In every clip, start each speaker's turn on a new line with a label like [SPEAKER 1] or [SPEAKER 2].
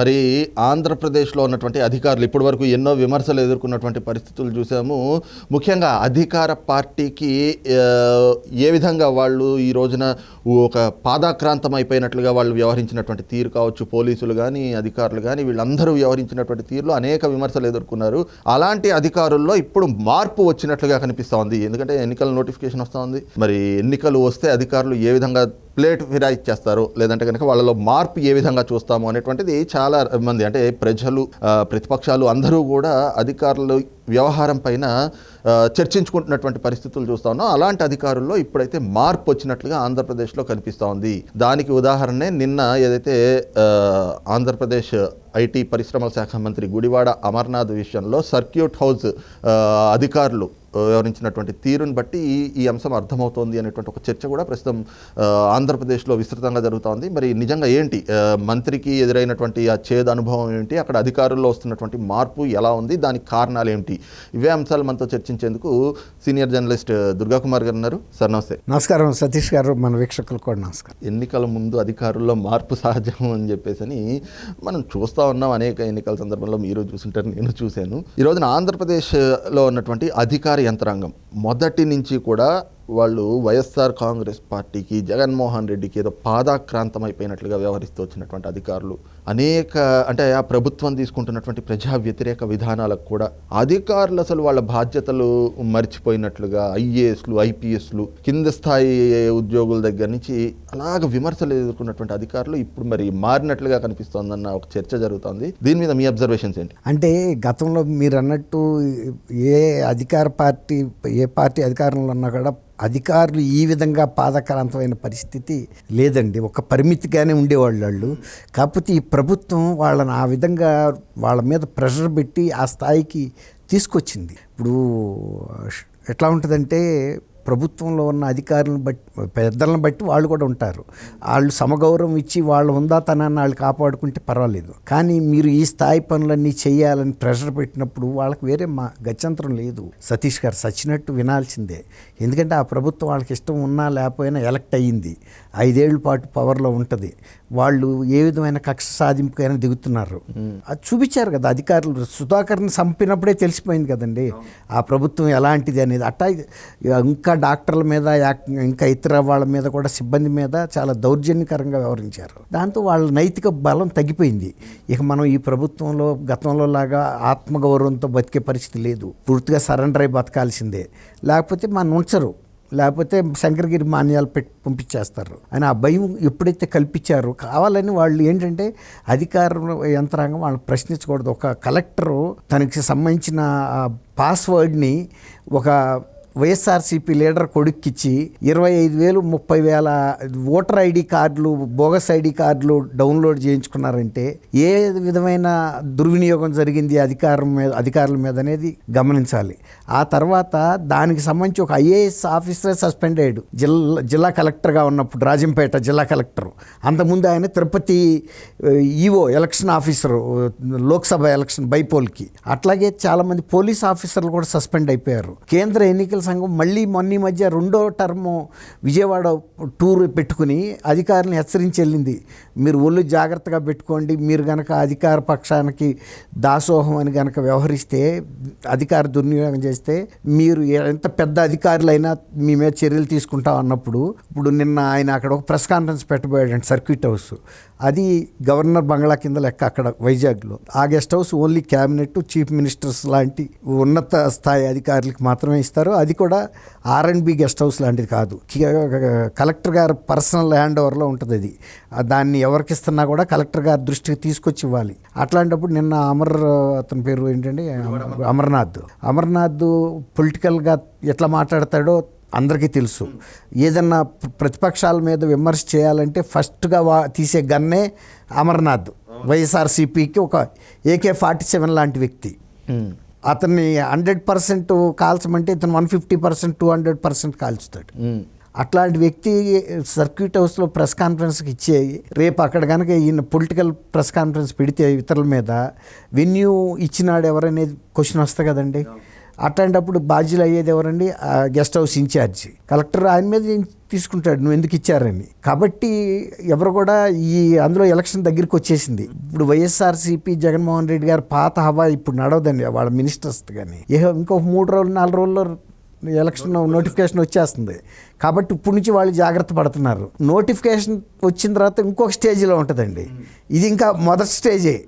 [SPEAKER 1] మరి ఆంధ్రప్రదేశ్లో ఉన్నటువంటి అధికారులు ఇప్పటి వరకు ఎన్నో విమర్శలు ఎదుర్కొన్నటువంటి పరిస్థితులు చూసాము. ముఖ్యంగా అధికార పార్టీకి ఏ విధంగా వాళ్ళు ఈ రోజున ఒక పాదాక్రాంతం అయిపోయినట్లుగా వాళ్ళు వ్యవహరించినటువంటి తీరు కావచ్చు పోలీసులు కానీ అధికారులు కానీ వీళ్ళందరూ వ్యవహరించినటువంటి తీరులో అనేక విమర్శలు ఎదుర్కొన్నారు. అలాంటి అధికారుల్లో ఇప్పుడు మార్పు వచ్చినట్లుగా కనిపిస్తోంది ఎందుకంటే ఎన్నికల నోటిఫికేషన్ వస్తూ ఉంది. మరి ఎన్నికలు వస్తే అధికారులు ఏ విధంగా ప్లేట్ ఫిరాయిచ్చేస్తారు? లేదంటే కనుక వాళ్ళలో మార్పు ఏ విధంగా చూస్తాము? అనేటువంటిది చాలా మంది అంటే ప్రజలు ప్రతిపక్షాలు అందరూ కూడా అధికారులు వ్యవహారం పైన చర్చించుకుంటున్నటువంటి పరిస్థితులు చూస్తా ఉన్నాం. అలాంటి అధికారుల్లో ఇప్పుడైతే మార్పు వచ్చినట్లుగా ఆంధ్రప్రదేశ్లో కనిపిస్తూ ఉంది. దానికి ఉదాహరణే నిన్న ఏదైతే ఆంధ్రప్రదేశ్ ఐటీ పరిశ్రమల శాఖ మంత్రి గుడివాడ అమర్నాథ్ విషయంలో సర్క్యూట్ హౌస్ అధికారులు వ్యవహరించినటువంటి తీరుని బట్టి ఈ ఈ అంశం అర్థమవుతోంది అనేటువంటి ఒక చర్చ కూడా ప్రస్తుతం ఆంధ్రప్రదేశ్లో విస్తృతంగా జరుగుతోంది. మరి నిజంగా ఏంటి? మంత్రికి ఎదురైనటువంటి ఆ చేదు అనుభవం ఏంటి? అక్కడ అధికారుల్లో వస్తున్నటువంటి మార్పు ఎలా ఉంది? దానికి కారణాలు ఏంటి? ఇవే అంశాలు మనతో చర్చించేందుకు సీనియర్ జర్నలిస్ట్ దుర్గా కుమార్ గారు ఉన్నారు. సార్ నమస్తే.
[SPEAKER 2] నమస్కారం. సతీష్ గారు మన వీక్షకులు కూడా నమస్కారం.
[SPEAKER 1] ఎన్నికల ముందు అధికారుల్లో మార్పు సహజం అని చెప్పేసి అని మనం చూస్తూ ఉన్నాం అనేక ఎన్నికల సందర్భంలో. మీరు చూసుంటారు నేను చూశాను. ఈ రోజున ఆంధ్రప్రదేశ్లో ఉన్నటువంటి అధికార యంత్రాంగం. మొదటి నుంచి కూడా వాళ్ళు వైఎస్ఆర్ కాంగ్రెస్ పార్టీకి జగన్మోహన్ రెడ్డికి ఏదో పాదాక్రాంతం అయిపోయినట్లుగా వ్యవహరిస్తూ వచ్చినటువంటి అధికారులు అనేక అంటే ఆ ప్రభుత్వం తీసుకుంటున్నటువంటి ప్రజా వ్యతిరేక విధానాలకు కూడా అధికారులు అసలు వాళ్ళ బాధ్యతలు మర్చిపోయినట్లుగా ఐఏఎస్లు ఐపీఎస్లు కింద స్థాయి ఉద్యోగుల దగ్గర నుంచి అలాగ విమర్శలు ఎదుర్కొన్నటువంటి అధికారులు ఇప్పుడు మరి మారినట్లుగా కనిపిస్తోందన్న ఒక చర్చ జరుగుతోంది. దీని మీద మీ అబ్జర్వేషన్స్ ఏంటి?
[SPEAKER 2] అంటే గతంలో మీరు అన్నట్టు ఏ అధికార పార్టీ ఏ పార్టీ అధికారంలో ఉన్నా కూడా అధికారులు ఈ విధంగా పాదక్రాంతమైన పరిస్థితి లేదండి. ఒక పరిమితిగానే ఉండేవాళ్ళు వాళ్ళు. కాకపోతే ఈ ప్రభుత్వం వాళ్ళని ఆ విధంగా వాళ్ళ మీద ప్రెషర్ పెట్టి ఆ స్థాయికి తీసుకొచ్చింది. ఇప్పుడు ఎట్లా ఉంటుందంటే ప్రభుత్వంలో ఉన్న అధికారులను బట్టి పెద్దలను బట్టి వాళ్ళు కూడా ఉంటారు. వాళ్ళు సమగౌరవం ఇచ్చి వాళ్ళ ఉందాతనాన్ని వాళ్ళు కాపాడుకుంటే పర్వాలేదు. కానీ మీరు ఈ స్థాయి పనులన్నీ చేయాలని ప్రెషర్ పెట్టినప్పుడు వాళ్ళకి వేరే మా గత్యంతరం లేదు. సతీష్ గారు సచ్చినట్టు వినాల్సిందే. ఎందుకంటే ఆ ప్రభుత్వం వాళ్ళకి ఇష్టం ఉన్నా లేకపోయినా ఎలక్ట్ అయ్యింది. ఐదేళ్ళ పాటు పవర్లో ఉంటుంది. వాళ్ళు ఏ విధమైన కక్ష సాధింపుకైనా దిగుతున్నారు. అది చూపించారు కదా అధికారులు. సుధాకర్ని చంపినప్పుడే తెలిసిపోయింది కదండి. ఆ ప్రభుత్వం ఎలాంటిది అనేది. అట్టా ఇంకా డాక్టర్ల మీద యాక్- ఇంకా ఇతర వాళ్ళ మీద కూడా సిబ్బంది మీద చాలా దౌర్జన్యకరంగా వ్యవహరించారు. దాంతో వాళ్ళ నైతిక బలం తగ్గిపోయింది. ఇక మనం ఈ ప్రభుత్వంలో గతంలో లాగా ఆత్మగౌరవంతో బతికే పరిస్థితి లేదు. పూర్తిగా సరెండర్ అయి బతకాల్సిందే. లేకపోతే మనం ఉంచరు. లేకపోతే శంకరగిరి మాన్యాలు పెట్టి పంపించేస్తారు. అని ఆ భయం ఎప్పుడైతే కల్పించారో కావాలని వాళ్ళు ఏంటంటే అధికార యంత్రాంగం వాళ్ళని ప్రశ్నించకూడదు. ఒక కలెక్టరు తనకి సంబంధించిన పాస్వర్డ్ని ఒక వైఎస్ఆర్సీపీ లీడర్ కొడుక్కిచ్చి ఇరవై ఐదు వేలు ముప్పై వేల ఓటర్ ఐడి కార్డులు బోగస్ ఐడి కార్డులు డౌన్లోడ్ చేయించుకున్నారంటే ఏ విధమైన దుర్వినియోగం జరిగింది అధికారం మీద అధికారుల మీద అనేది గమనించాలి. ఆ తర్వాత దానికి సంబంధించి ఒక ఐఏఎస్ ఆఫీసరే సస్పెండ్ అయ్యాడు. జిల్లా జిల్లా కలెక్టర్గా ఉన్నప్పుడు రాజంపేట జిల్లా కలెక్టర్. అంతకుముందు ఆయన Tirupati EO election officer Lok Sabha election బైపోల్కి. అట్లాగే చాలామంది పోలీస్ ఆఫీసర్లు కూడా సస్పెండ్ అయిపోయారు. కేంద్ర ఎన్నికల సంఘం మళ్ళీ మొన్న ఈ మధ్య రెండో టర్మ్ విజయవాడ టూర్ పెట్టుకుని అధికారులను హెచ్చరించి వెళ్ళింది. మీరు ఒళ్ళు జాగ్రత్తగా పెట్టుకోండి. మీరు గనక అధికార పక్షానికి దాసోహం అని గనక వ్యవహరిస్తే అధికార దుర్వినియోగం చేస్తే మీరు ఎంత పెద్ద అధికారులైనా మీ మీద చర్యలు తీసుకుంటాం అన్నప్పుడు ఇప్పుడు నిన్న ఆయన అక్కడ ఒక ప్రెస్ కాన్ఫరెన్స్ పెట్టబోయాడు సర్క్యూట్ హౌస్. అది గవర్నర్ బంగ్లా కింద లెక్క అక్కడ వైజాగ్లో. ఆ guest house only cabinet chief ministers లాంటి ఉన్నత స్థాయి అధికారులకు మాత్రమే ఇస్తారు. అది కూడా R and B guest house లాంటిది కాదు. కలెక్టర్ గారు పర్సనల్ హ్యాండ్ ఓవర్లో ఉంటుంది అది. దాన్ని ఎవరికి ఇస్తున్నా కూడా కలెక్టర్ గారి దృష్టికి తీసుకొచ్చి ఇవ్వాలి. అట్లాంటప్పుడు నిన్న అమర్ అతని పేరు ఏంటంటే అమర్నాథ్. అమర్నాథ్ పొలిటికల్గా ఎట్లా మాట్లాడతాడో అందరికీ తెలుసు. ఏదన్నా ప్రతిపక్షాల మీద విమర్శ చేయాలంటే ఫస్ట్గా వా తీసే గన్నే అమర్నాథ్. వైఎస్ఆర్సీపీకి ఒక ఏకే ఫార్టీ సెవెన్ లాంటి వ్యక్తి. అతన్ని హండ్రెడ్ పర్సెంట్ కాల్చమంటే ఇతను one fifty percent two hundred percent కాల్చుతాడు. అట్లాంటి వ్యక్తి సర్క్యూట్ హౌస్లో ప్రెస్ కాన్ఫరెన్స్కి ఇచ్చే రేపు అక్కడ కనుక ఈయన పొలిటికల్ ప్రెస్ కాన్ఫరెన్స్ పెడితే ఇతరుల మీద వెన్యూ ఇచ్చినాడు ఎవరనేది క్వశ్చన్ వస్తుంది కదండి? అట్లాంటప్పుడు బాధ్యులు అయ్యేది ఎవరండి? ఆ గెస్ట్ హౌస్ ఇన్ఛార్జ్. కలెక్టర్ ఆయన మీద తీసుకుంటాడు? నువ్వు ఎందుకు ఇచ్చారని. కాబట్టి ఎవరు కూడా ఈ అందులో ఎలక్షన్ దగ్గరికి వచ్చేసింది. ఇప్పుడు వైఎస్ఆర్సీపీ జగన్మోహన్ రెడ్డి గారు పాత హవా ఇప్పుడు నడవదండి. వాళ్ళ మినిస్టర్స్ కానీ ఏ ఇంకో మూడు రోజులు నాలుగు రోజుల్లో ఎలక్షన్ నోటిఫికేషన్ వచ్చేస్తుంది. కాబట్టి ఇప్పుడు నుంచి వాళ్ళు జాగ్రత్త పడుతున్నారు. నోటిఫికేషన్ వచ్చిన తర్వాత ఇంకొక స్టేజ్లో ఉంటుందండి. ఇది ఇంకా మొదటి స్టేజే.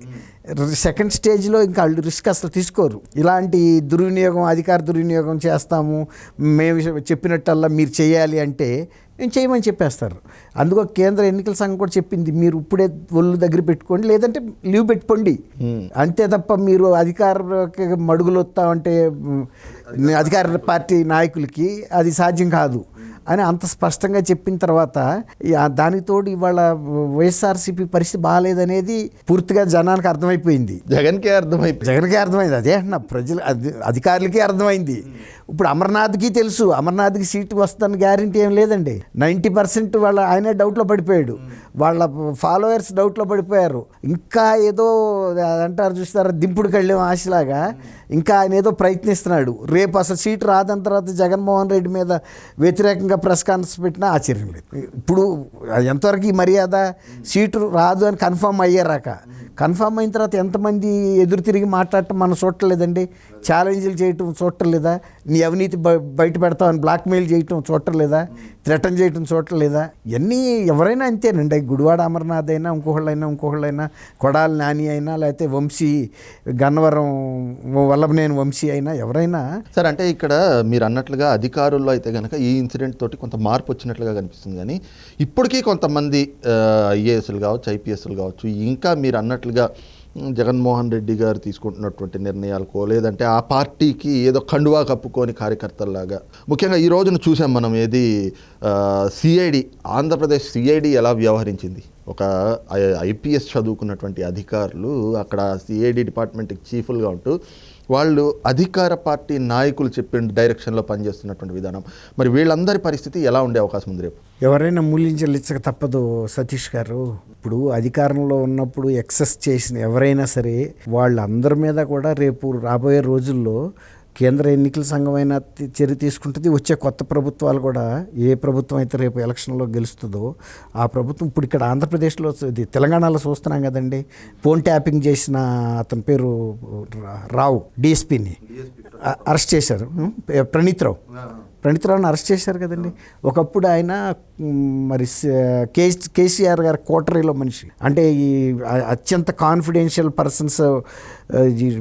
[SPEAKER 2] సెకండ్ స్టేజ్లో ఇంకా వాళ్ళు రిస్క్ అసలు తీసుకోరు. ఇలాంటి దుర్వినియోగం అధికార దుర్వినియోగం చేస్తాము. మేము చెప్పినట్టల్లా మీరు చేయాలి అంటే చేయమని చెప్పేస్తారు. అందుకో కేంద్ర ఎన్నికల సంఘం కూడా చెప్పింది మీరు ఇప్పుడే ఒళ్ళు దగ్గర పెట్టుకోండి లేదంటే లీవ్ పెట్టుకోండి. అంతే తప్ప మీరు అధికార మడుగులు వస్తామంటే అధికార పార్టీ నాయకులకి అది సాధ్యం కాదు. అని అంత స్పష్టంగా చెప్పిన తర్వాత ఈ ఆ దానికి తోడు ఇవాళ వైఎస్ఆర్సీపీ పరిస్థితి బాగాలేదనేది పూర్తిగా జనానికి అర్థమైపోయింది.
[SPEAKER 1] జగన్కే అర్థమైపోయింది.
[SPEAKER 2] జగన్కి అర్థమైంది. అదే నా ప్రజలు అధి- అధికారులకి అర్థమైంది. ఇప్పుడు అమర్నాథ్కి తెలుసు అమర్నాథ్కి సీటు వస్తుందని గ్యారంటీ ఏం లేదండి. నైంటీ పర్సెంట్ వాళ్ళ ఆయనే డౌట్లో పడిపోయాడు. వాళ్ళ ఫాలోవర్స్ డౌట్లో పడిపోయారు. ఇంకా ఏదో అంటారు చూస్తారా దింపుడు కళ్ళేం ఆశలాగా ఇంకా ఆయన ఏదో ప్రయత్నిస్తున్నాడు. రేపు అసలు సీటు రాదని తర్వాత జగన్మోహన్ రెడ్డి మీద వ్యతిరేకంగా ప్రెస్ కాన్ఫరెన్స్ పెట్టినా ఆశ్చర్యం లేదు. ఇప్పుడు ఎంతవరకు ఈ మర్యాద? సీటు రాదు అని కన్ఫర్మ్ అయ్యారాక. కన్ఫర్మ్ అయిన తర్వాత ఎంతమంది ఎదురు తిరిగి మాట్లాడటం మనం చూడలేదండి ఛాలెంజ్లు చేయటం చూడలేదా నీ అవినీతి బయట పెడతామని బ్లాక్మెయిల్ చేయటం చూడలేదా థ్రెటన్ చేయటం చూడలేదా ఇవన్నీ ఎవరైనా అంతేనండి. గుడివాడ అమర్నాథ్ అయినా ఇంకొకళ్ళైనా ఇంకొకళ్ళైనా కొడాలి నాని అయినా లేకపోతే వంశీ గన్నవరం వల్లభనేని వంశీ అయినా ఎవరైనా
[SPEAKER 1] సార్ అంటే ఇక్కడ మీరు అన్నట్లుగా అధికారుల్లో అయితే కనుక ఈ ఇన్సిడెంట్ తోటి కొంత మార్పు వచ్చినట్లుగా కనిపిస్తుంది. కానీ ఇప్పటికీ కొంతమంది ఐఏఎస్లు కావచ్చు ఐపీఎస్లు కావచ్చు ఇంకా మీరు అన్నట్టు చెప్పినట్లుగా జగన్మోహన్ రెడ్డి గారు తీసుకుంటున్నటువంటి నిర్ణయాలకో లేదంటే ఆ పార్టీకి ఏదో కండువా కప్పుకొని కార్యకర్తల్లాగా. ముఖ్యంగా ఈ రోజున చూసాం మనం ఏది సిఐడి ఆంధ్రప్రదేశ్ సిఐడి ఎలా వ్యవహరించింది. ఒక ఐపీఎస్ చదువుకున్నటువంటి అధికారులు అక్కడ సిఐడి డిపార్ట్మెంట్కి చీఫ్లుగా ఉంటూ వాళ్ళు అధికార పార్టీ నాయకులు చెప్పిన డైరెక్షన్లో పనిచేస్తున్నటువంటి విధానం. మరి వీళ్ళందరి పరిస్థితి ఎలా ఉండే అవకాశం ఉంది రేపు?
[SPEAKER 2] ఎవరైనా మూల్యం తప్పదు సతీష్ గారు. ఇప్పుడు అధికారంలో ఉన్నప్పుడు ఎక్సెస్ చేసిన ఎవరైనా సరే వాళ్ళందరి మీద కూడా రేపు రాబోయే రోజుల్లో కేంద్ర ఎన్నికల సంఘం అయినా తి- చర్య తీసుకుంటుంది. వచ్చే కొత్త ప్రభుత్వాలు కూడా ఏ ప్రభుత్వం అయితే రేపు ఎలక్షన్లో గెలుస్తుందో ఆ ప్రభుత్వం ఇప్పుడు ఇక్కడ ఆంధ్రప్రదేశ్లో ఇది తెలంగాణలో చూస్తున్నాం కదండి. ఫోన్ ట్యాపింగ్ చేసిన అతని పేరు రావు డిఎస్పీని. అరెస్ట్ చేశారు. ఉం? ప్రణీత్ రావు. ప్రణీత్ రావుని అరెస్ట్ చేశారు కదండి. ఒకప్పుడు ఆయన మరి కే కేసీఆర్ గారి కోటరీలో మనిషి. అంటే ఈ అత్యంత కాన్ఫిడెన్షియల్ పర్సన్స్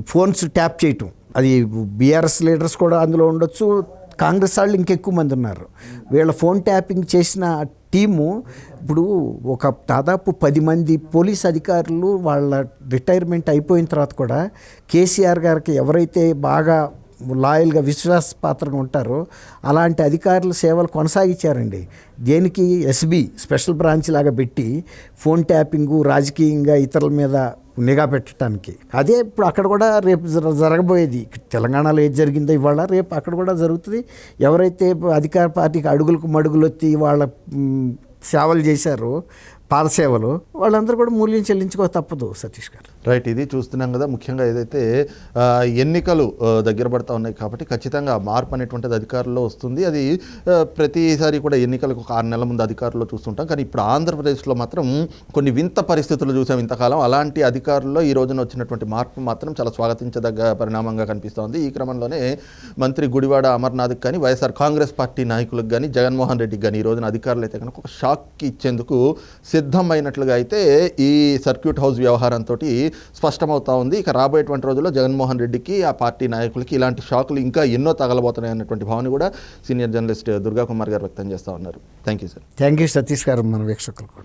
[SPEAKER 2] ఫోన్స్ ట్యాప్ చేయటం. అది బీఆర్ఎస్ లీడర్స్ కూడా అందులో ఉండొచ్చు. కాంగ్రెస్ వాళ్ళు ఇంకెక్కువ మంది ఉన్నారు. వీళ్ళ ఫోన్ ట్యాపింగ్ చేసిన టీము ఇప్పుడు ఒక దాదాపు పది మంది పోలీస్ అధికారులు వాళ్ళ రిటైర్మెంట్ అయిపోయిన తర్వాత కూడా కేసీఆర్ గారికి ఎవరైతే బాగా లాయల్గా విశ్వాసపాత్రగా ఉంటారో అలాంటి అధికారుల సేవలు కొనసాగించారండి. దేనికి? ఎస్బీ స్పెషల్ బ్రాంచ్ లాగా పెట్టి ఫోన్ ట్యాపింగు రాజకీయంగా ఇతరుల మీద నిఘా పెట్టడానికి. అదే ఇప్పుడు అక్కడ కూడా రేపు జరగబోయేది. తెలంగాణలో ఏది జరిగిందో ఇవాళ రేపు అక్కడ కూడా జరుగుతుంది. ఎవరైతే అధికార పార్టీకి అడుగులకు మడుగులు వచ్చి వాళ్ళ సేవలు చేశారో పాదసేవలు వాళ్ళందరూ కూడా మూల్యం చెల్లించుకో తప్పదు సతీష్ గారు.
[SPEAKER 1] రైట్ ఇది చూస్తున్నాం కదా. ముఖ్యంగా ఏదైతే ఎన్నికలు దగ్గర పడతా ఉన్నాయి కాబట్టి ఖచ్చితంగా మార్పు అనేటువంటిది అధికారుల్లో వస్తుంది. అది ప్రతిసారి కూడా ఎన్నికలకు ఒక ఆరు నెలల ముందు అధికారుల్లో చూస్తుంటాం. కానీ ఇప్పుడు ఆంధ్రప్రదేశ్లో మాత్రం కొన్ని వింత పరిస్థితులు చూసాం ఇంతకాలం. అలాంటి అధికారుల్లో ఈ రోజున వచ్చినటువంటి మార్పు మాత్రం చాలా స్వాగతించదగ్గ పరిణామంగా కనిపిస్తోంది. ఈ క్రమంలోనే మంత్రి గుడివాడ అమర్నాథ్కి కానీ వైఎస్ఆర్ కాంగ్రెస్ పార్టీ నాయకులకు కానీ జగన్మోహన్ రెడ్డికి కానీ ఈ రోజున అధికారులు అయితే కనుక ఒక షాక్ ఇచ్చేందుకు సిద్ధమైనట్లుగా అయితే ఈ సర్క్యూట్ హౌస్ వ్యవహారంతో స్పష్టమవుతా ఉంది. ఇక రాబోయేటువంటి రోజుల్లో జగన్మోహన్ రెడ్డికి ఆ పార్టీ నాయకులకి ఇలాంటి షాకులు ఇంకా ఎన్నో తగలబోతున్నాయి అన్నటువంటి భావన కూడా సీనియర్ జర్నలిస్ట్ దుర్గా కుమార్ గారు వ్యక్తం చేస్తూ ఉన్నారు. Thank you sir.
[SPEAKER 2] Thank you Satish గారు మన వీక్షకులకు కూడా.